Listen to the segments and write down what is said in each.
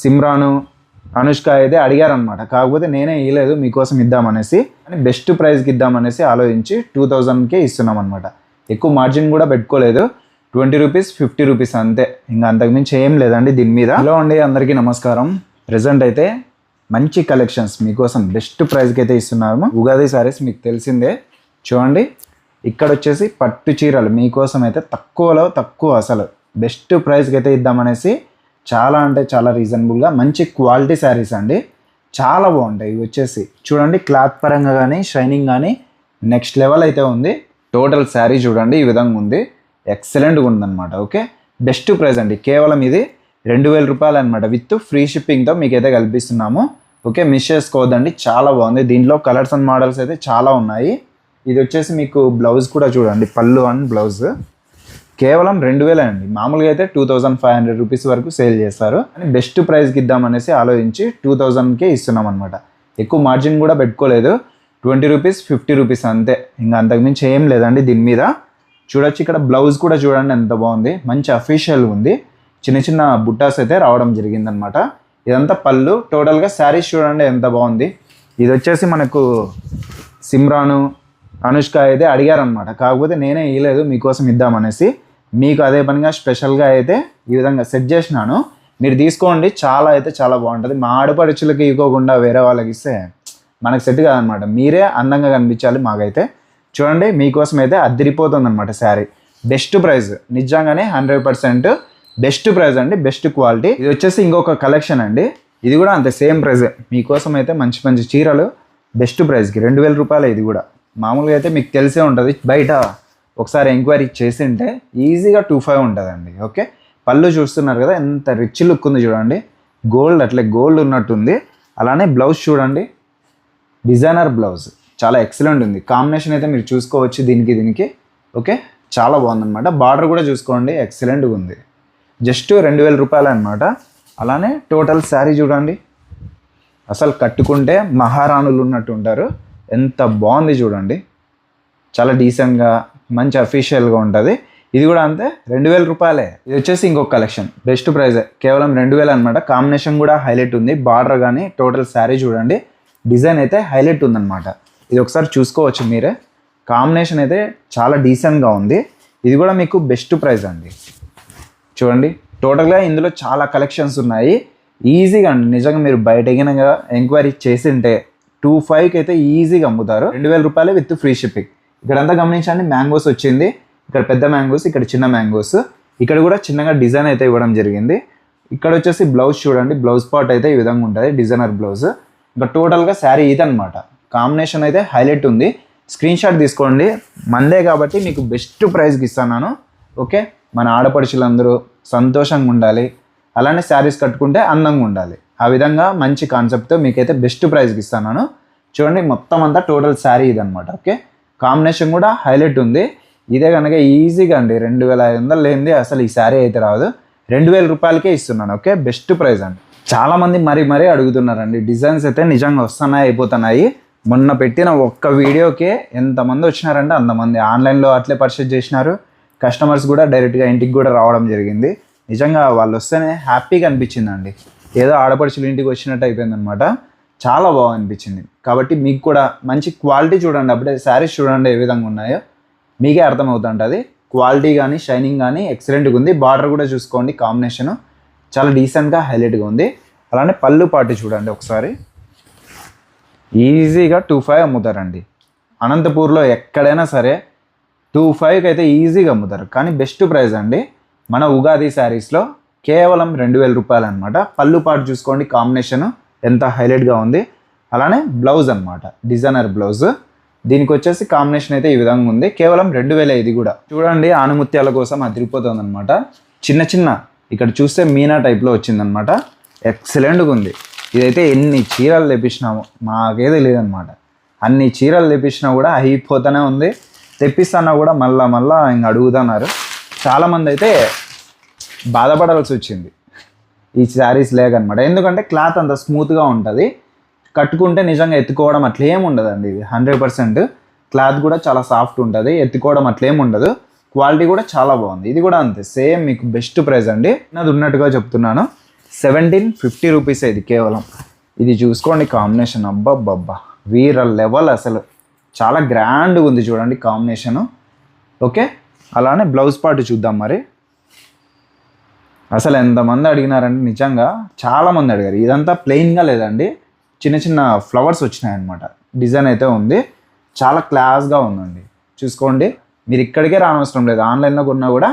సిమ్రాను అనుష్క అయితే అడిగారనమాట కాకపోతే నేనే ఇవ్వలేదు మీకోసం ఇద్దామనేసి అని బెస్ట్ ప్రైస్కి ఇద్దామనేసి ఆలోచించి టూ థౌజండ్కే ఇస్తున్నాం అనమాట ఎక్కువ మార్జిన్ కూడా పెట్టుకోలేదు. ట్వంటీ రూపీస్ ఫిఫ్టీ రూపీస్ అంతే. ఇంకా అంతకుమించి ఏం లేదండి దీని మీద. హలో అండి అందరికీ నమస్కారం. ప్రజెంట్ అయితే మంచి కలెక్షన్స్ మీకోసం బెస్ట్ ప్రైస్కి అయితే ఇస్తున్నాము. ఉగాది సారీస్ మీకు తెలిసిందే. చూడండి ఇక్కడ వచ్చేసి పట్టు చీరలు మీకోసం అయితే తక్కువలో తక్కువ అసలు. బెస్ట్ ప్రైస్కి అయితే ఇద్దామనేసి చాలా అంటే చాలా రీజనబుల్గా మంచి క్వాలిటీ శారీస్ అండి. చాలా బాగుంటాయి. ఇవి వచ్చేసి చూడండి క్లాత్ పరంగా కానీ షైనింగ్ కానీ నెక్స్ట్ లెవెల్ అయితే ఉంది. టోటల్ శారీ చూడండి ఈ విధంగా ఉంది. ఎక్సలెంట్గా ఉందన్నమాట ఓకే? బెస్ట్ ప్రైస్ అండి. కేవలం ఇది రెండు వేల రూపాయలు అనమాట విత్ ఫ్రీ షిప్పింగ్తో మీకైతే కల్పిస్తున్నాము ఓకే? మిస్ చేసుకోవద్దండి చాలా బాగుంది. దీంట్లో కలర్స్ అండ్ మోడల్స్ అయితే చాలా ఉన్నాయి. ఇది వచ్చేసి మీకు బ్లౌజ్ కూడా చూడండి పళ్ళు అండ్ బ్లౌజ్ కేవలం రెండు వేలే అండి. మామూలుగా అయితే two thousand five hundred rupees వరకు సేల్ చేస్తారు. అని బెస్ట్ ప్రైస్కి ఇద్దామనేసి ఆలోచించి టూ థౌజండ్కే ఇస్తున్నాం అనమాట ఎక్కువ మార్జిన్ కూడా పెట్టుకోలేదు. ట్వంటీ రూపీస్ ఫిఫ్టీ రూపీస్ అంతే. ఇంకా అంతకుమించి ఏం లేదండి దీని మీద. చూడొచ్చు ఇక్కడ బ్లౌజ్ కూడా చూడండి ఎంత బాగుంది. మంచి అఫీషియల్ ఉంది. చిన్న చిన్న బుట్టాస్ అయితే రావడం జరిగిందనమాట ఇదంతా పళ్ళు. టోటల్గా శారీస్ చూడండి ఎంత బాగుంది. ఇది వచ్చేసి మనకు సిమ్రాను అనుష్క అయితే అడిగారనమాట కాకపోతే నేనే ఇవ్వలేదు మీకోసం ఇద్దామనేసి మీకు అదే పనిగా స్పెషల్గా అయితే ఈ విధంగా సెట్ చేసినాను. మీరు తీసుకోండి చాలా అయితే చాలా బాగుంటుంది. మా ఆడపడుచులకి ఇవ్వకుండా వేరే వాళ్ళకి ఇస్తే మనకు సెట్ కాదనమాట. మీరే అందంగా కనిపించాలి మాకైతే. చూడండి మీకోసం అయితే అద్దరిపోతుంది అనమాట శారీ. బెస్ట్ ప్రైస్ నిజంగానే హండ్రెడ్ పర్సెంట్ బెస్ట్ ప్రైస్ అండి బెస్ట్ క్వాలిటీ. ఇది వచ్చేసి ఇంకొక కలెక్షన్ అండి. ఇది కూడా అంత సేమ్ ప్రైస్ మీకోసం అయితే మంచి మంచి చీరలు బెస్ట్ ప్రైస్కి రెండు వేల రూపాయలు ఇది కూడా. మామూలుగా అయితే మీకు తెలిసే ఉంటుంది బయట ఒకసారి ఎంక్వైరీ చేసింటే ఈజీగా టూ ఫైవ్ ఉంటుందండి ఓకే? పళ్ళు చూస్తున్నారు కదా ఎంత రిచ్ లుక్ ఉంది చూడండి. గోల్డ్ అట్లే గోల్డ్ ఉన్నట్టుంది. అలానే బ్లౌజ్ చూడండి. Designer blouse. చాలా ఎక్సలెంట్ ఉంది. కాంబినేషన్ అయితే మీరు చూసుకోవచ్చు దీనికి దీనికి ఓకే? చాలా బాగుందన్నమాట. బార్డర్ కూడా చూసుకోండి ఎక్సలెంట్గా ఉంది. జస్ట్ రెండు వేల రూపాయలు అనమాట అలానే టోటల్ శారీ చూడండి. అసలు కట్టుకుంటే మహారాణులు ఉన్నట్టు ఉంటారు. ఎంత బాగుంది చూడండి. చాలా డీసెంట్గా మంచి అఫీషియల్గా ఉంటుంది. ఇది కూడా అంతే రెండు వేల రూపాయలే. ఇది వచ్చేసి ఇంకొక కలెక్షన్ బెస్ట్ ప్రైజే కేవలం రెండు వేలు అనమాట కాంబినేషన్ కూడా హైలైట్ ఉంది. బార్డర్ కానీ టోటల్ శారీ చూడండి. డిజైన్ అయితే హైలైట్ ఉందన్నమాట. ఇది ఒకసారి చూసుకోవచ్చు మీరే. కాంబినేషన్ అయితే చాలా డీసెంట్గా ఉంది. ఇది కూడా మీకు బెస్ట్ ప్రైజ్ అండి. చూడండి. టోటల్గా ఇందులో చాలా కలెక్షన్స్ ఉన్నాయి. ఈజీగా అండి. నిజంగా మీరు బయట ఎగినగా ఎంక్వైరీ చేసింటే టూ ఫైవ్కి అయితే ఈజీగా అమ్ముతారు. రెండు వేల రూపాయలు విత్ ఫ్రీ షిప్పింగ్ ఇక్కడంతా గమనించండి మ్యాంగోస్ వచ్చింది. ఇక్కడ పెద్ద మ్యాంగోస్ ఇక్కడ చిన్న మ్యాంగోస్. ఇక్కడ కూడా చిన్నగా డిజైన్ అయితే ఇవ్వడం జరిగింది. ఇక్కడ వచ్చేసి బ్లౌజ్ చూడండి బ్లౌజ్ పార్ట్ అయితే ఈ విధంగా ఉంటుంది డిజైనర్ బ్లౌజ్. ఇంకా టోటల్గా శారీ ఇదనమాట కాంబినేషన్ అయితే హైలైట్ ఉంది. స్క్రీన్ షాట్ తీసుకోండి. మందే కాబట్టి మీకు బెస్ట్ ప్రైస్కి ఇస్తాను ఓకే? మన ఆడపడుచులందరూ సంతోషంగా ఉండాలి. అలానే శారీస్ కట్టుకుంటే అందంగా ఉండాలి. ఆ విధంగా మంచి కాన్సెప్ట్తో మీకైతే బెస్ట్ ప్రైస్కి ఇస్తాను చూడండి మొత్తం అంతా టోటల్ శారీ ఇదనమాట ఓకే? కాంబినేషన్ కూడా హైలైట్ ఉంది. ఇదే కనుక ఈజీగా అండి. రెండు వేల ఐదు వందలు లేనిది అసలు ఈ శారీ అయితే రాదు. రెండు వేల రూపాయలకే ఇస్తున్నాను. ఓకే? బెస్ట్ ప్రైస్ అండి. చాలామంది మరీ మరీ అడుగుతున్నారండి. డిజైన్స్ అయితే నిజంగా వస్తున్నాయి అయిపోతున్నాయి. మొన్న పెట్టిన ఒక్క వీడియోకే ఎంతమంది వచ్చినారంటే అంతమంది. ఆన్లైన్లో అట్లే పర్చేజ్ చేసినారు. కస్టమర్స్ కూడా డైరెక్ట్గా ఇంటికి కూడా రావడం జరిగింది. నిజంగా వాళ్ళు వస్తేనే హ్యాపీగా అనిపించిందండి. ఏదో ఆడపడుచులు ఇంటికి వచ్చినట్టు అయిపోయిందనమాట చాలా బాగా అనిపించింది కాబట్టి మీకు కూడా మంచి క్వాలిటీ చూడండి. అప్పుడే శారీస్ చూడండి ఏ విధంగా ఉన్నాయో. మీకే అర్థమవుతుంటుంది క్వాలిటీ కానీ షైనింగ్ కానీ ఎక్సలెంట్గా ఉంది. బార్డర్ కూడా చూసుకోండి కాంబినేషన్ చాలా డీసెంట్గా హైలైట్గా ఉంది. అలానే పళ్ళు పాటు చూడండి ఒకసారి. ఈజీగా టూ ఫైవ్ అమ్ముతారండి. అనంతపూర్లో ఎక్కడైనా సరే టూ ఫైవ్కి అయితే ఈజీగా అమ్ముతారు. కానీ బెస్ట్ ప్రైస్ అండి. మన ఉగాది శారీస్లో కేవలం రెండు వేల రూపాయలు అనమాట పళ్ళు పాటు చూసుకోండి కాంబినేషను ఎంత హైలైట్గా ఉంది. అలానే బ్లౌజ్ అనమాట డిజైనర్ బ్లౌజ్. దీనికి వచ్చేసి కాంబినేషన్ అయితే ఈ విధంగా ఉంది. కేవలం రెండు వేల ఇది కూడా. చూడండి ఆనుముత్యాల కోసం అదిరిపోతుంది అనమాట చిన్న చిన్న ఇక్కడ చూస్తే మీనా టైప్లో వచ్చిందనమాట ఎక్సలెంట్గా ఉంది. ఇదైతే ఎన్ని చీరలు తెప్పించినామో మాకే లేదనమాట అన్ని చీరలు తెప్పించినా కూడా అయిపోతూనే ఉంది. తెప్పిస్తానా కూడా మళ్ళా మళ్ళా ఇంక అడుగుతున్నారు. చాలామంది అయితే బాధపడాల్సి వచ్చింది. ఈ శారీస్ లేకనమాట ఎందుకంటే క్లాత్ అంత స్మూత్గా ఉంటుంది. కట్టుకుంటే నిజంగా ఎత్తుకోవడం అట్లేం ఉండదండి ఇది. హండ్రెడ్ పర్సెంట్ క్లాత్ కూడా చాలా సాఫ్ట్ ఉంటుంది. ఎత్తుకోవడం అట్లేం ఉండదు. క్వాలిటీ కూడా చాలా బాగుంది. ఇది కూడా అంతే. సేమ్ మీకు బెస్ట్ ప్రైస్ అండి. నాది ఉన్నట్టుగా చెప్తున్నాను. సెవెంటీన్ ఫిఫ్టీ రూపీస్ ఇది కేవలం. ఇది చూసుకోండి కాంబినేషన్. అబ్బబ్బబ్బా. వీర లెవెల్ అసలు. చాలా గ్రాండ్గా ఉంది చూడండి కాంబినేషను. ఓకే? అలానే బ్లౌజ్ పార్ట్ చూద్దాం మరి. అసలు ఎంతమంది అడిగినారంటే నిజంగా చాలామంది అడిగారు. ఇదంతా ప్లెయిన్గా లేదండి. చిన్న చిన్న ఫ్లవర్స్ వచ్చినాయి అనమాట డిజైన్ అయితే ఉంది. చాలా క్లాస్గా ఉందండి. చూసుకోండి. మీరు ఇక్కడికే రానవసరం లేదు. ఆన్లైన్లో కొన్నా కూడా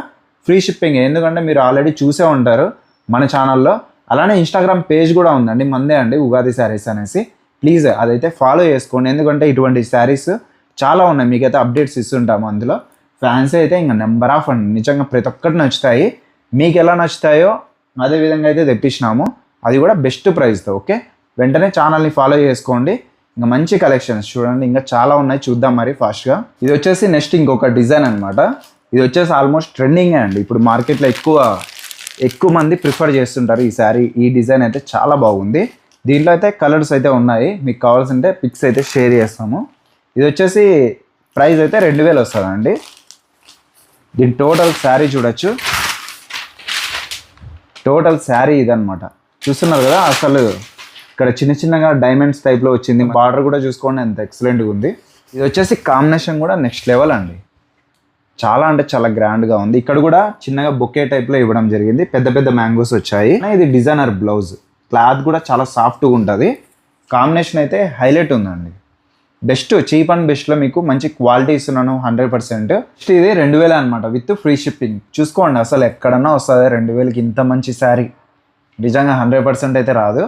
ఫ్రీ షిప్పింగ్ ఎందుకంటే మీరు ఆల్రెడీ చూసే ఉంటారు మన ఛానల్లో అలానే ఇన్స్టాగ్రామ్ పేజ్ కూడా ఉందండి. మందే అండి ఉగాది శారీస్ అనేసి. ప్లీజ్ అదైతే ఫాలో చేసుకోండి. ఎందుకంటే ఇటువంటి శారీస్ చాలా ఉన్నాయి. మీకైతే అప్డేట్స్ ఇస్తుంటాము అందులో. ఫ్యాన్స్ అయితే ఇంకా నెంబర్ ఆఫ్ అండి. నిజంగా ప్రతి ఒక్కటి నచ్చుతాయి. మీకు ఎలా నచ్చుతాయో అదే విధంగా అయితే తెప్పించినాము. అది కూడా బెస్ట్ ప్రైస్తో ఓకే? వెంటనే ఛానల్ని ఫాలో చేసుకోండి. ఇంకా మంచి కలెక్షన్స్ చూడండి. ఇంకా చాలా ఉన్నాయి. చూద్దాం మరి ఫాస్ట్గా ఇది వచ్చేసి నెక్స్ట్ ఇంకొక డిజైన్ అనమాట ఇది వచ్చేసి ఆల్మోస్ట్ ట్రెండింగ్ అండి. ఇప్పుడు మార్కెట్లో ఎక్కువ ఎక్కువ మంది ప్రిఫర్ చేస్తుంటారు ఈ శారీ ఈ డిజైన్ అయితే చాలా బాగుంది. దీంట్లో అయితే కలర్స్ అయితే ఉన్నాయి. మీకు కావాల్సింటే పిక్స్ అయితే షేర్ చేస్తాము. ఇది వచ్చేసి ప్రైస్ అయితే రెండు వేలు వస్తుందండి. దీని టోటల్ శారీ చూడొచ్చు. టోటల్ శారీ ఇదనమాట చూస్తున్నారు కదా? అసలు ఇక్కడ చిన్న చిన్నగా డైమండ్స్ టైప్లో వచ్చింది. బార్డర్ కూడా చూసుకోండి. ఎంత ఎక్సలెంట్గా ఉంది. ఇది వచ్చేసి కాంబినేషన్ కూడా నెక్స్ట్ లెవెల్ అండి. చాలా అంటే చాలా గ్రాండ్గా ఉంది. ఇక్కడ కూడా చిన్నగా బొకే టైప్లో ఇవ్వడం జరిగింది. పెద్ద పెద్ద మ్యాంగోస్ వచ్చాయి. ఇది డిజైనర్ బ్లౌజ్ క్లాత్ కూడా చాలా సాఫ్ట్గా ఉంటుంది. కాంబినేషన్ అయితే హైలైట్ ఉందండి. బెస్ట్ చీప్ అండ్ బెస్ట్లో మీకు మంచి క్వాలిటీ ఇస్తున్నాను హండ్రెడ్ పర్సెంట్. ఇది రెండు వేలే అనమాట విత్ ఫ్రీ షిప్పింగ్. చూసుకోండి అసలు ఎక్కడన్నా వస్తుంది రెండు వేలకి ఇంత మంచి శారీ. నిజంగా హండ్రెడ్ పర్సెంట్ అయితే రాదు.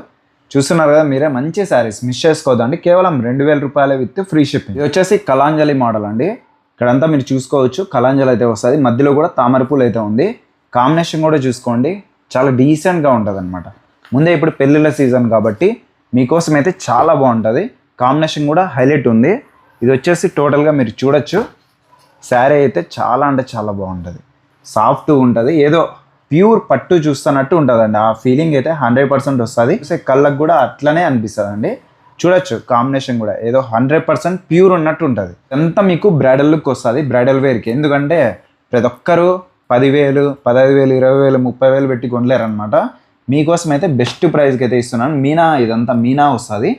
చూస్తున్నారు కదా మీరే మంచి శారీస్ మిస్ చేసుకోవద్దండి. కేవలం రెండు వేల రూపాయలే విత్ ఫ్రీ షిప్పింగ్. ఇది వచ్చేసి కలాంజలి మోడల్ అండి. ఇక్కడంతా మీరు చూసుకోవచ్చు కలాంజలి అయితే వస్తుంది. మధ్యలో కూడా తామరపూలు అయితే ఉంది. కాంబినేషన్ కూడా చూసుకోండి చాలా డీసెంట్గా ఉంటుంది అనమాట ముందే ఇప్పుడు పెళ్ళిళ్ళ సీజన్ కాబట్టి మీకోసం అయితే చాలా బాగుంటుంది. కాంబినేషన్ కూడా హైలైట్ ఉంది. ఇది వచ్చేసి టోటల్గా మీరు చూడొచ్చు. శారీ అయితే చాలా అంటే చాలా బాగుంటుంది. సాఫ్ట్ ఉంటుంది. ఏదో ప్యూర్ పట్టు చూస్తున్నట్టు ఉంటుందండి. ఆ ఫీలింగ్ అయితే హండ్రెడ్ పర్సెంట్ వస్తుంది. కళ్ళకు కూడా అట్లనే అనిపిస్తుంది అండి చూడొచ్చు కాంబినేషన్ కూడా. ఏదో హండ్రెడ్ పర్సెంట్ ప్యూర్ ఉన్నట్టు ఉంటుంది. ఎంత మీకు బ్రైడల్ లుక్ వస్తుంది బ్రైడల్ వేర్కి ఎందుకంటే ప్రతి ఒక్కరు పదివేలు పదహైదు వేలు ఇరవై వేలు ముప్పై వేలు పెట్టి కొనలేరు అనమాట మీకోసం అయితే బెస్ట్ ప్రైస్కి అయితే ఇస్తున్నాను. మీనా ఇదంతా మీనా వస్తుంది.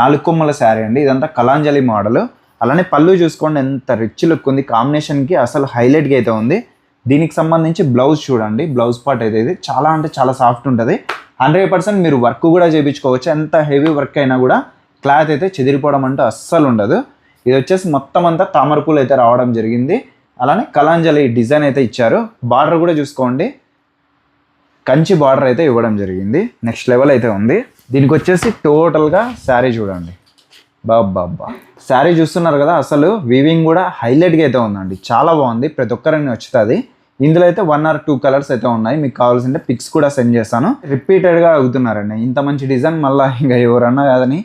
నాలుగు కొమ్మల శారీ అండి. ఇదంతా కలాంజలి మోడల్. అలానే పళ్ళు చూసుకోండి ఎంత రిచ్ లుక్ ఉంది. కాంబినేషన్కి అసలు హైలైట్గా అయితే ఉంది. దీనికి సంబంధించి బ్లౌజ్ చూడండి. బ్లౌజ్ పార్ట్ అయితే ఇది. చాలా అంటే చాలా సాఫ్ట్ ఉంటుంది. హండ్రెడ్ పర్సెంట్ మీరు వర్క్ కూడా చేయించుకోవచ్చు. ఎంత హెవీ వర్క్ అయినా కూడా క్లాత్ అయితే చెదిరిపోవడం అంటూ అస్సలు ఉండదు. ఇది వచ్చేసి మొత్తం అంతా తామరపూలు అయితే రావడం జరిగింది. అలానే కలాంజలి డిజైన్ అయితే ఇచ్చారు. బార్డర్ కూడా చూసుకోండి. కంచి బార్డర్ అయితే ఇవ్వడం జరిగింది. నెక్స్ట్ లెవెల్ అయితే ఉంది. దీనికి వచ్చేసి టోటల్గా శారీ చూడండి. బాబ్బా శారీ చూస్తున్నారు కదా అసలు వీవింగ్ కూడా హైలైట్గా అయితే ఉందండి. చాలా బాగుంది ప్రతి ఒక్కరిని వచ్చుతుంది ఇందులో అయితే వన్ ఆర్ టూ కలర్స్ అయితే ఉన్నాయి. మీకు కావాల్సింటే పిక్స్ కూడా సెండ్ చేస్తాను. రిపీటెడ్గా అడుగుతున్నారండి. ఇంత మంచి డిజైన్ మళ్ళీ ఇంకా ఎవరన్నా కాదని.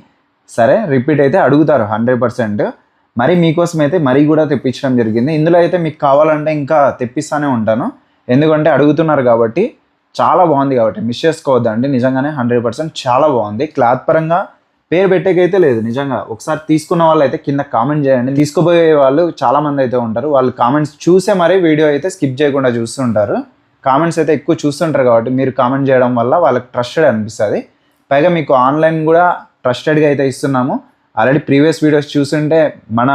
సరే రిపీట్ అయితే అడుగుతారు హండ్రెడ్ పర్సెంట్. మరి మీకోసం అయితే మరీ కూడా తెప్పించడం జరిగింది. ఇందులో అయితే మీకు కావాలంటే ఇంకా తెప్పిస్తానే ఉంటాను. ఎందుకంటే అడుగుతున్నారు కాబట్టి చాలా బాగుంది కాబట్టి మిస్ చేసుకోవద్దండి. నిజంగానే హండ్రెడ్ పర్సెంట్ చాలా బాగుంది. క్లాత్ పరంగా పేరు పెట్టేకైతే లేదు. నిజంగా ఒకసారి తీసుకున్న వాళ్ళు అయితే కింద కామెంట్ చేయండి. తీసుకుపోయే వాళ్ళు చాలా మంది అయితే ఉంటారు. వాళ్ళు కామెంట్స్ చూసే మరీ వీడియో అయితే స్కిప్ చేయకుండా చూస్తుంటారు. కామెంట్స్ అయితే ఎక్కువ చూస్తుంటారు కాబట్టి మీరు కామెంట్ చేయడం వల్ల వాళ్ళకి ట్రస్టెడ్ అనిపిస్తుంది. పైగా మీకు ఆన్లైన్ కూడా ట్రస్టెడ్గా అయితే ఇస్తున్నాము. ఆల్రెడీ ప్రీవియస్ వీడియోస్ చూస్తుంటే మన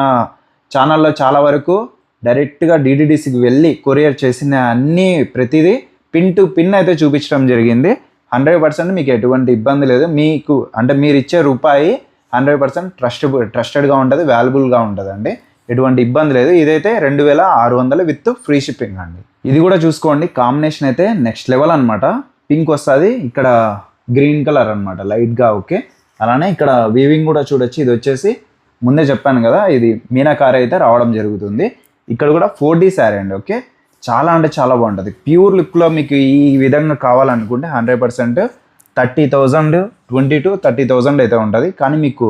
ఛానల్లో చాలా వరకు డైరెక్ట్గా డిడిడిసికి వెళ్ళి కొరియర్ చేసిన అన్ని ప్రతిదీ పిన్ టు పిన్ అయితే చూపించడం జరిగింది. హండ్రెడ్ పర్సెంట్ మీకు ఎటువంటి ఇబ్బంది లేదు. మీకు అంటే మీరు ఇచ్చే రూపాయి హండ్రెడ్ పర్సెంట్ ట్రస్ట్ ట్రస్టెడ్గా ఉంటుంది వాల్యుబుల్గా ఉంటుంది అండి ఎటువంటి ఇబ్బంది లేదు. ఇదైతే రెండు వేల ఆరు వందలు విత్ ఫ్రీ షిప్పింగ్ అండి. ఇది కూడా చూసుకోండి. కాంబినేషన్ అయితే నెక్స్ట్ లెవెల్ అనమాట పింక్ వస్తుంది. ఇక్కడ గ్రీన్ కలర్ అనమాట లైట్గా ఓకే. అలానే ఇక్కడ వీవింగ్ కూడా చూడొచ్చు. ఇది వచ్చేసి ముందే చెప్పాను కదా ఇది మీనాకారి అయితే రావడం జరుగుతుంది. ఇక్కడ కూడా ఫోర్ డీ శారీ అండి ఓకే. చాలా అంటే చాలా బాగుంటుంది. ప్యూర్ లుక్లో మీకు ఈ విధంగా కావాలనుకుంటే hundred percent thirty thousand twenty to thirty thousand అయితే ఉంటుంది. కానీ మీకు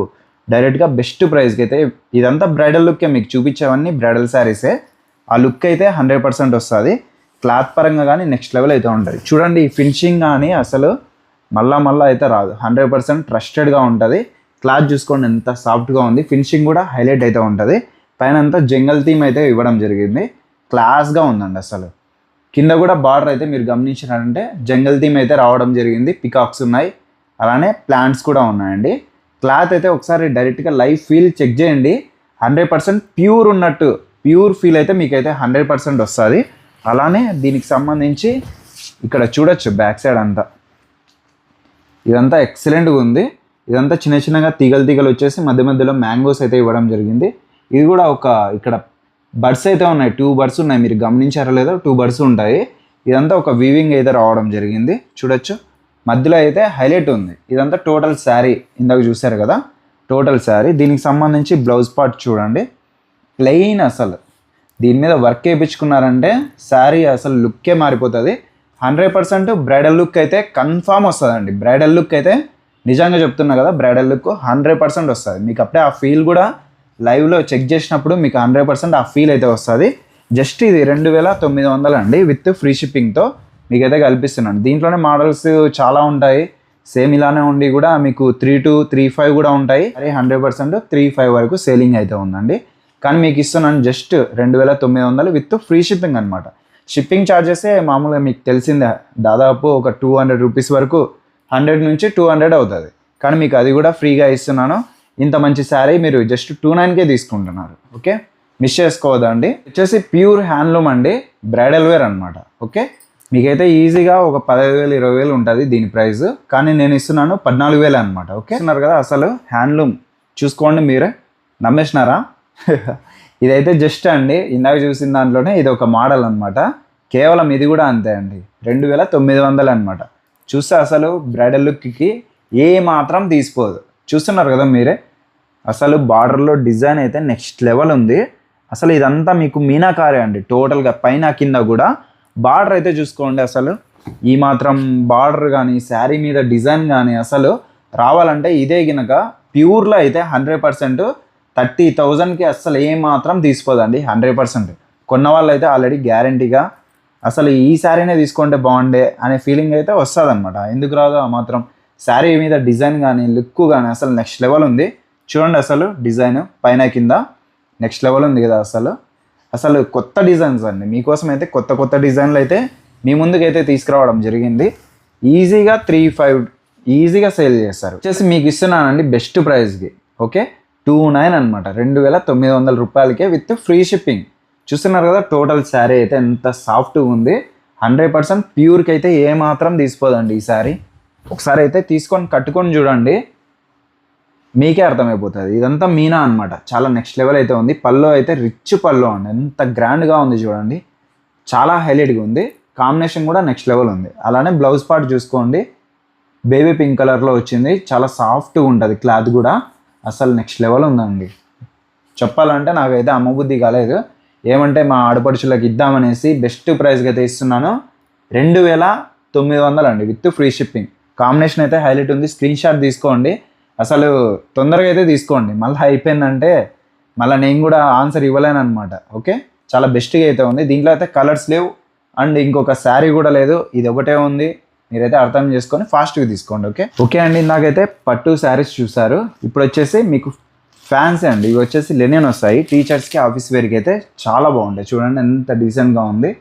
డైరెక్ట్గా బెస్ట్ ప్రైస్కి అయితే ఇదంతా బ్రైడల్ లుక్కే మీకు చూపించేవన్నీ బ్రైడల్ శారీసే ఆ లుక్ అయితే హండ్రెడ్ పర్సెంట్ వస్తుంది. క్లాత్ పరంగా కానీ నెక్స్ట్ లెవెల్ అయితే ఉంటుంది. చూడండి ఈ ఫినిషింగ్ కానీ అసలు మళ్ళా మళ్ళీ అయితే రాదు. హండ్రెడ్ పర్సెంట్ ట్రస్టెడ్గా ఉంటుంది. క్లాత్ చూసుకోండి ఎంత సాఫ్ట్గా ఉంది. ఫినిషింగ్ కూడా హైలైట్ అయితే ఉంటుంది. పైన అంతా జంగల్ థీమ్ అయితే ఇవ్వడం జరిగింది. క్లాస్గా ఉందండి అసలు. కింద కూడా బార్డర్ అయితే మీరు గమనించినారంటే జంగల్ థీమ్ అయితే రావడం జరిగింది పికాక్స్ ఉన్నాయి అలానే ప్లాంట్స్ కూడా ఉన్నాయండి. క్లాత్ అయితే ఒకసారి డైరెక్ట్గా లైవ్ ఫీల్ చెక్ చేయండి. హండ్రెడ్ పర్సెంట్ ప్యూర్ ఉన్నట్టు ప్యూర్ ఫీల్ అయితే మీకైతే హండ్రెడ్ పర్సెంట్ వస్తుంది. అలానే దీనికి సంబంధించి ఇక్కడ చూడొచ్చు బ్యాక్ సైడ్ అంతా. ఇదంతా ఎక్సలెంట్గా ఉంది. ఇదంతా చిన్న చిన్నగా తీగలు తీగలు వచ్చేసి మధ్య మధ్యలో మ్యాంగోస్ అయితే ఇవ్వడం జరిగింది. ఇది కూడా ఒక ఇక్కడ బర్డ్స్ అయితే ఉన్నాయి. టూ బర్డ్స్ ఉన్నాయి. మీరు గమనించారో లేదో టూ బర్డ్స్ ఉంటాయి. ఇదంతా ఒక వీవింగ్ అయితే రావడం జరిగింది. చూడొచ్చు. మధ్యలో అయితే హైలైట్ ఉంది. ఇదంతా టోటల్ శారీ ఇందాక చూశారు కదా? టోటల్ శారీ దీనికి సంబంధించి బ్లౌజ్ పార్ట్ చూడండి. ప్లెయిన్ అసలు. దీని మీద వర్క్ వేయించుకున్నారంటే శారీ అసలు లుక్కే మారిపోతుంది. హండ్రెడ్ పర్సెంట్ బ్రైడల్ లుక్ అయితే కన్ఫామ్ వస్తుందండి. బ్రైడల్ లుక్ అయితే నిజంగా చెప్తున్నా కదా బ్రైడల్ లుక్ హండ్రెడ్ పర్సెంట్ వస్తుంది. మీకు అప్పుడే ఆ ఫీల్ కూడా లైవ్లో చెక్ చేసినప్పుడు మీకు హండ్రెడ్ పర్సెంట్ ఆ ఫీల్ అయితే వస్తుంది. జస్ట్ ఇది రెండు వేల తొమ్మిది వందలు అండి విత్ ఫ్రీ షిప్పింగ్తో మీకైతే కల్పిస్తున్నాను. దీంట్లోనే మోడల్స్ చాలా ఉంటాయి. సేమ్ ఇలానే ఉండి కూడా మీకు త్రీ టు త్రీ ఫైవ్ కూడా ఉంటాయి. అదే హండ్రెడ్ పర్సెంట్ త్రీ ఫైవ్ వరకు సేలింగ్ అయితే ఉందండి. కానీ మీకు ఇస్తున్నాను జస్ట్ రెండు వేల తొమ్మిది వందలు విత్ ఫ్రీ షిప్పింగ్ అనమాట షిప్పింగ్ ఛార్జెసే మామూలుగా మీకు తెలిసిందే. దాదాపు ఒక టూ హండ్రెడ్ రూపీస్ వరకు హండ్రెడ్ నుంచి టూ హండ్రెడ్ అవుతుంది. కానీ మీకు అది కూడా ఫ్రీగా ఇస్తున్నాను. ఇంత మంచి శారీ మీరు జస్ట్ టూ నైన్కే తీసుకుంటున్నారు ఓకే? మిస్ చేసుకోవద్దండి వచ్చేసి ప్యూర్ హ్యాండ్లూమ్ అండి బ్రైడల్ వేర్ అనమాట ఓకే? మీకైతే ఈజీగా ఒక పదహైదు వేలు ఇరవై వేలు ఉంటుంది దీని ప్రైస్ కానీ నేను ఇస్తున్నాను పద్నాలుగు వేలు అనమాట ఓకే? ఇస్తున్నారు కదా అసలు హ్యాండ్లూమ్ చూసుకోండి మీరే. నమ్మేసినారా? ఇదైతే జస్ట్ అండి. ఇందాక చూసిన దాంట్లోనే ఇది ఒక మోడల్ అనమాట కేవలం ఇది కూడా అంతే అండి. రెండు వేల తొమ్మిది వందలు అనమాట చూస్తే అసలు బ్రైడల్ లుక్కి ఏ మాత్రం తీసిపోదు. చూస్తున్నారు కదా మీరే? అసలు బార్డర్లో డిజైన్ అయితే నెక్స్ట్ లెవెల్ ఉంది. అసలు ఇదంతా మీకు మీనాకారే అండి. టోటల్గా పైన కింద కూడా బార్డర్ అయితే చూసుకోండి అసలు. ఈ మాత్రం బార్డర్ కానీ శారీ మీద డిజైన్ కానీ అసలు రావాలంటే ఇదే గినక ప్యూర్లో అయితే హండ్రెడ్ పర్సెంట్ థర్టీ థౌజండ్కి అసలు ఏ మాత్రం తీసుకోదండి హండ్రెడ్ పర్సెంట్. కొన్న వాళ్ళు అయితే ఆల్రెడీ గ్యారంటీగా అసలు ఈ శారీనే తీసుకుంటే బాగుండే అనే ఫీలింగ్ అయితే వస్తుంది అనమాట ఎందుకు రాదు ఆ మాత్రం? శారీ మీద డిజైన్ కానీ లుక్ కానీ అసలు నెక్స్ట్ లెవెల్ ఉంది. చూడండి అసలు డిజైన్ పైన కింద నెక్స్ట్ లెవెల్ ఉంది కదా అసలు. అసలు కొత్త డిజైన్స్ అండి. మీకోసం అయితే కొత్త కొత్త డిజైన్లు అయితే మీ ముందుకైతే తీసుకురావడం జరిగింది. ఈజీగా త్రీ ఫైవ్ ఈజీగా సేల్ చేస్తారు. వచ్చేసి మీకు ఇస్తున్నానండి బెస్ట్ ప్రైస్కి ఓకే? టూ నైన్ అనమాట రెండు వేల తొమ్మిది వందల రూపాయలకే విత్ ఫ్రీ షిప్పింగ్. చూస్తున్నారు కదా టోటల్ శారీ అయితే ఎంత సాఫ్ట్గా ఉంది. హండ్రెడ్ పర్సెంట్ ప్యూర్కి అయితే ఏమాత్రం తీసుకోదండి తీసిపోదండి ఈ శారీ. ఒకసారి అయితే తీసుకొని కట్టుకొని చూడండి. మీకే అర్థమైపోతుంది. ఇదంతా మీనా అనమాట చాలా నెక్స్ట్ లెవెల్ అయితే ఉంది. పల్లో అయితే రిచ్ పల్లో అండి ఎంత గ్రాండ్గా ఉంది చూడండి. చాలా హైలైట్గా ఉంది. కాంబినేషన్ కూడా నెక్స్ట్ లెవెల్ ఉంది. అలానే బ్లౌజ్ పార్ట్ చూసుకోండి. బేబీ పింక్ కలర్లో వచ్చింది. చాలా సాఫ్ట్గా ఉంటుంది క్లాత్ కూడా. అసలు నెక్స్ట్ లెవెల్ ఉందండి. చెప్పాలంటే నాకైతే అమ్మబుద్ధి కాలేదు. ఏమంటే మా ఆడపడుచులకు ఇద్దామనేసి బెస్ట్ ప్రైస్గా అయితే ఇస్తున్నాను రెండు వేల తొమ్మిది వందలు అండి. విత్ ఫ్రీ షిప్పింగ్ కాంబినేషన్ అయితే హైలైట్ ఉంది. స్క్రీన్ షాట్ తీసుకోండి. అసలు తొందరగా అయితే తీసుకోండి. మళ్ళీ అయిపోయిందంటే మళ్ళీ నేను కూడా ఆన్సర్ ఇవ్వలేను అనమాట ఓకే? చాలా బెస్ట్గా అయితే ఉంది. దీంట్లో అయితే కలర్స్ లేవు. అండ్ ఇంకొక శారీ కూడా లేదు. ఇది ఒకటే ఉంది. మీరైతే అర్థం చేసుకొని ఫాస్ట్గా తీసుకోండి. ఓకే? ఓకే అండి. నాకైతే పట్టు శారీస్ చూసారు. ఇప్పుడు వచ్చేసి మీకు ఫ్యాన్సీ అండి. ఇవి వచ్చేసి లెనియన్ వస్తాయి. టీచర్స్కి ఆఫీస్ వేర్కి అయితే చాలా బాగుంటాయి. చూడండి ఎంత డీసెంట్గా ఉంది.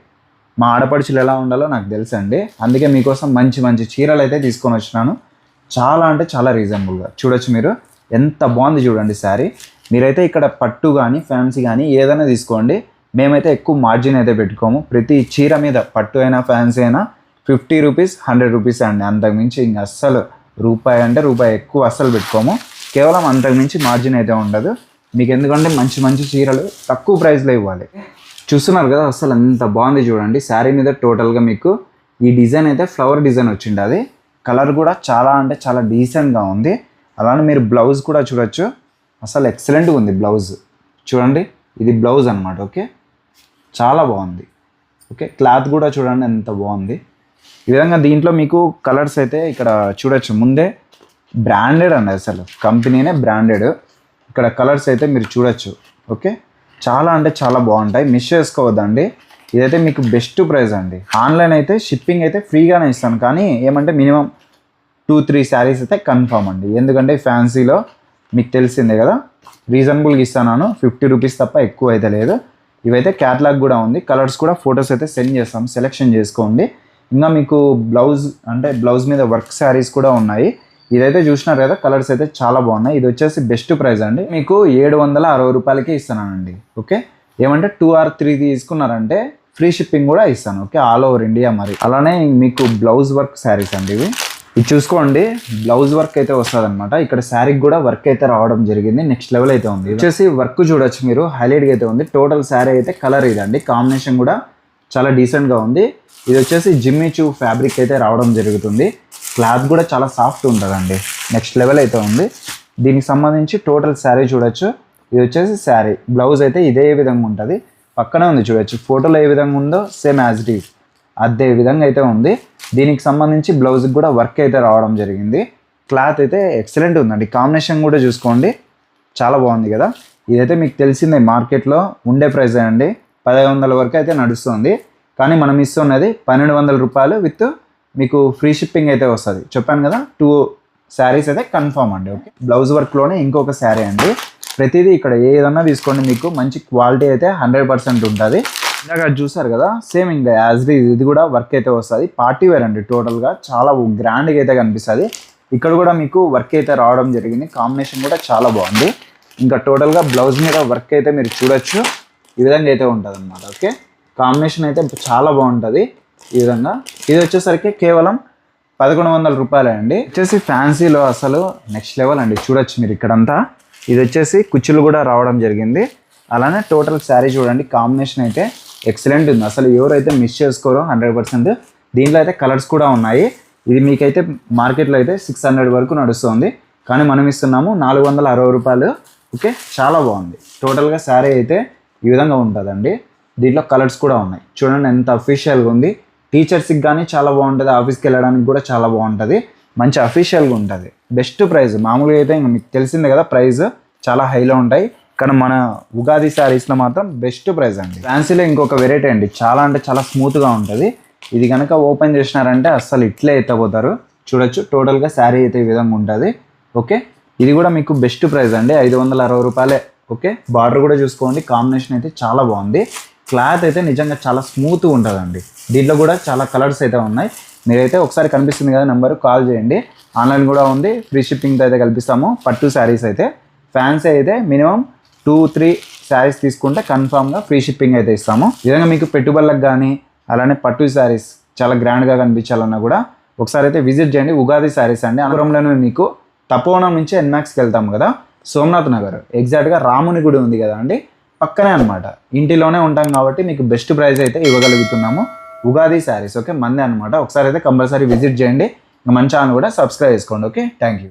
మా ఆడపడుచులు ఎలా ఉండాలో నాకు తెలుసు అండి అందుకే మీకోసం మంచి మంచి చీరలు అయితే తీసుకొని వచ్చినాను. చాలా అంటే చాలా రీజనబుల్గా చూడొచ్చు మీరు. ఎంత బాగుంది చూడండి శారీ. మీరైతే ఇక్కడ పట్టు కానీ ఫ్యాన్సీ కానీ ఏదైనా తీసుకోండి. మేమైతే ఎక్కువ మార్జిన్ అయితే పెట్టుకోము. ప్రతి చీర మీద పట్టు అయినా ఫ్యాన్సీ అయినా ఫిఫ్టీ రూపీస్ హండ్రెడ్ రూపీస్ అండి. అంతకుమించి ఇంక అస్సలు రూపాయి అంటే రూపాయి ఎక్కువ అస్సలు పెట్టుకోము. కేవలం అంతకుమించి మార్జిన్ అయితే ఉండదు. మీకు ఎందుకంటే మంచి మంచి చీరలు తక్కువ ప్రైస్లో ఇవ్వాలి. చూస్తున్నారు కదా అసలు ఎంత బాగుంది చూడండి. శారీ మీద టోటల్గా మీకు ఈ డిజైన్ అయితే ఫ్లవర్ డిజైన్ వచ్చింది అది. కలర్ కూడా చాలా అంటే చాలా డీసెంట్గా ఉంది. అలానే మీరు బ్లౌజ్ కూడా చూడొచ్చు. అసలు ఎక్సలెంట్గా ఉంది బ్లౌజ్ చూడండి ఇది బ్లౌజ్ అనమాట ఓకే? చాలా బాగుంది. ఓకే క్లాత్ కూడా చూడండి ఎంత బాగుంది. ఈ విధంగా దీంట్లో మీకు కలర్స్ అయితే ఇక్కడ చూడొచ్చు. ముందే బ్రాండెడ్ అండి అసలు. కంపెనీనే బ్రాండెడ్ ఇక్కడ కలర్స్ అయితే మీరు చూడొచ్చు. ఓకే? చాలా అంటే చాలా బాగుంటాయి. మిస్ చేసుకోవద్దండి. ఇదైతే మీకు బెస్ట్ ప్రైస్ అండి. ఆన్లైన్ అయితే షిప్పింగ్ అయితే ఫ్రీగానే ఇస్తాను. కానీ ఏమంటే మినిమం టూ త్రీ శారీస్ అయితే కన్ఫామ్ అండి. ఎందుకంటే ఫ్యాన్సీలో మీకు తెలిసిందే కదా రీజనబుల్గా ఇస్తాను ఫిఫ్టీ రూపీస్ తప్ప ఎక్కువ అయితే లేదు. ఇవైతే క్యాట్లాగ్ కూడా ఉంది. కలర్స్ కూడా ఫొటోస్ అయితే సెండ్ చేస్తాం. సెలెక్షన్ చేసుకోండి. ఇంకా మీకు బ్లౌజ్ అంటే బ్లౌజ్ మీద వర్క్ శారీస్ కూడా ఉన్నాయి. ఇదైతే చూసినారు కదా కలర్స్ అయితే చాలా బాగున్నాయి. ఇది వచ్చేసి బెస్ట్ ప్రైస్ అండి. మీకు ఏడు వందల అరవై రూపాయలకే ఇస్తానండి ఓకే? ఏమంటే టూ ఆర్ త్రీ తీసుకున్నారంటే ఫ్రీ షిప్పింగ్ కూడా ఇస్తాను. ఓకే? ఆల్ ఓవర్ ఇండియా మరి. అలానే మీకు బ్లౌజ్ వర్క్ శారీస్ అండి ఇవి. ఇది చూసుకోండి. బ్లౌజ్ వర్క్ అయితే వస్తుంది అనమాట ఇక్కడ శారీకి కూడా వర్క్ అయితే రావడం జరిగింది. నెక్స్ట్ లెవెల్ అయితే ఉంది. వచ్చేసి వర్క్ చూడొచ్చు మీరు. హైలైట్గా అయితే ఉంది. టోటల్ శారీ అయితే కలర్ ఇదండి. కాంబినేషన్ కూడా చాలా డీసెంట్గా ఉంది. ఇది వచ్చేసి జిమ్మిచూ ఫ్యాబ్రిక్ అయితే రావడం జరుగుతుంది. క్లాత్ కూడా చాలా సాఫ్ట్ ఉంటుందండి. నెక్స్ట్ లెవెల్ అయితే ఉంది. దీనికి సంబంధించి టోటల్ శారీ చూడొచ్చు. ఇది వచ్చేసి శారీ బ్లౌజ్ అయితే ఇదే విధంగా ఉంటుంది. పక్కనే ఉంది చూడొచ్చు. ఫోటోలో ఏ విధంగా ఉందో సేమ్ యాజ్ ఇట్ ఈస్ అదే విధంగా అయితే ఉంది. దీనికి సంబంధించి బ్లౌజ్కి కూడా వర్క్ అయితే రావడం జరిగింది. క్లాత్ అయితే ఎక్సలెంట్ ఉందండి. కాంబినేషన్ కూడా చూసుకోండి. చాలా బాగుంది కదా. ఇదైతే మీకు తెలిసిందే మార్కెట్లో ఉండే ప్రైస్ అండి. పదహైదు వందల వరకు అయితే నడుస్తుంది. కానీ మనం ఇస్తున్నది పన్నెండు వందల రూపాయలు విత్ మీకు ఫ్రీ షిప్పింగ్ అయితే వస్తుంది. చెప్పాను కదా టూ శారీస్ అయితే కన్ఫర్మ్ అండి ఓకే బ్లౌజ్ వర్క్లోనే ఇంకొక శారీ అండి. ప్రతిదీ ఇక్కడ ఏదన్నా తీసుకోండి మీకు మంచి క్వాలిటీ అయితే హండ్రెడ్ పర్సెంట్ ఉంటుంది. ఇందాక చూసారు కదా సేమ్ ఇంకా యాజ్ ఇది కూడా వర్క్ అయితే వస్తుంది. పార్టీ వేర్ అండి టోటల్గా చాలా గ్రాండ్గా అయితే కనిపిస్తుంది. ఇక్కడ కూడా మీకు వర్క్ అయితే రావడం జరిగింది. కాంబినేషన్ కూడా చాలా బాగుంది. ఇంకా టోటల్గా బ్లౌజ్ మీద వర్క్ అయితే మీరు చూడొచ్చు. ఈ విధంగా అయితే ఉంటుంది అనమాట ఓకే కాంబినేషన్ అయితే చాలా బాగుంటుంది. ఈ విధంగా. ఇది వచ్చేసరికి కేవలం పదకొండు వందల రూపాయలే అండి వచ్చేసి ఫ్యాన్సీలో అసలు నెక్స్ట్ లెవెల్ అండి. చూడొచ్చు మీరు ఇక్కడంతా. ఇది వచ్చేసి కుచ్చులు కూడా రావడం జరిగింది. అలానే టోటల్ శారీ చూడండి కాంబినేషన్ అయితే ఎక్సలెంట్ ఉంది. అసలు ఎవరైతే మిస్ చేసుకోరో హండ్రెడ్ పర్సెంట్. దీంట్లో అయితే కలర్స్ కూడా ఉన్నాయి. ఇది మీకైతే మార్కెట్లో అయితే సిక్స్ హండ్రెడ్ వరకు నడుస్తుంది. కానీ మనం ఇస్తున్నాము నాలుగు వందల అరవై రూపాయలు. ఓకే చాలా బాగుంది. టోటల్గా శారీ అయితే ఈ విధంగా ఉంటుందండి. దీంట్లో కలర్స్ కూడా ఉన్నాయి. చూడండి ఎంత అఫీషియల్గా ఉంది. టీచర్స్కి కానీ చాలా బాగుంటుంది ఆఫీస్కి వెళ్ళడానికి కూడా చాలా బాగుంటుంది. మంచి అఫీషియల్గా ఉంటుంది. బెస్ట్ ప్రైస్ మామూలుగా అయితే ఇంకా మీకు తెలిసిందే కదా ప్రైస్ చాలా హైలో ఉంటాయి. కానీ మన ఉగాది శారీస్లో మాత్రం బెస్ట్ ప్రైస్ అండి. ఫ్యాన్సీలో ఇంకొక వెరైటీ అండి. చాలా అంటే చాలా స్మూత్గా ఉంటుంది. ఇది కనుక ఓపెన్ చేసినారంటే అస్సలు ఇట్లే ఎత్తపోతారు చూడొచ్చు. టోటల్గా శారీ అయితే ఈ విధంగా ఉంటుంది. ఓకే ఇది కూడా మీకు బెస్ట్ ప్రైస్ అండి. ఐదు వందల అరవై రూపాయలే. ఓకే బార్డర్ కూడా చూసుకోండి. కాంబినేషన్ అయితే చాలా బాగుంది. క్లాత్ అయితే నిజంగా చాలా స్మూత్గా ఉంటుందండి. దీంట్లో కూడా చాలా కలర్స్ అయితే ఉన్నాయి. మీరైతే ఒకసారి కనిపిస్తుంది కదా నెంబర్ కాల్ చేయండి. ఆన్లైన్ కూడా ఉంది. ఫ్రీ షిప్పింగ్తో అయితే కల్పిస్తాము. పట్టు శారీస్ అయితే. ఫ్యాన్సీ అయితే మినిమం టూ త్రీ శారీస్ తీసుకుంటే కన్ఫామ్గా ఫ్రీ షిప్పింగ్ అయితే ఇస్తాము. విధంగా మీకు పెట్టుబడులకు కానీ అలానే పట్టు శారీస్ చాలా గ్రాండ్గా కనిపించాలన్నా కూడా ఒకసారి అయితే విజిట్ చేయండి. ఉగాది శారీస్ అండి. అనురంలోనే మీకు తపోవనం నుంచి ఎన్మాక్స్కి వెళ్తాం కదా. సోమనాథ్ నగర్. ఎగ్జాక్ట్గా రాముని గుడి ఉంది కదా అండి. పక్కనే అనమాట ఇంటిలోనే ఉంటాం కాబట్టి మీకు బెస్ట్ ప్రైస్ అయితే ఇవ్వగలుగుతున్నాము. ఉగాది శారీస్ ఓకే మందే అనమాట ఒకసారి అయితే కంపల్సరీ విజిట్ చేయండి. ఇంకా మన ఛానల్ కూడా సబ్స్క్రైబ్ చేసుకోండి ఓకే థ్యాంక్ యూ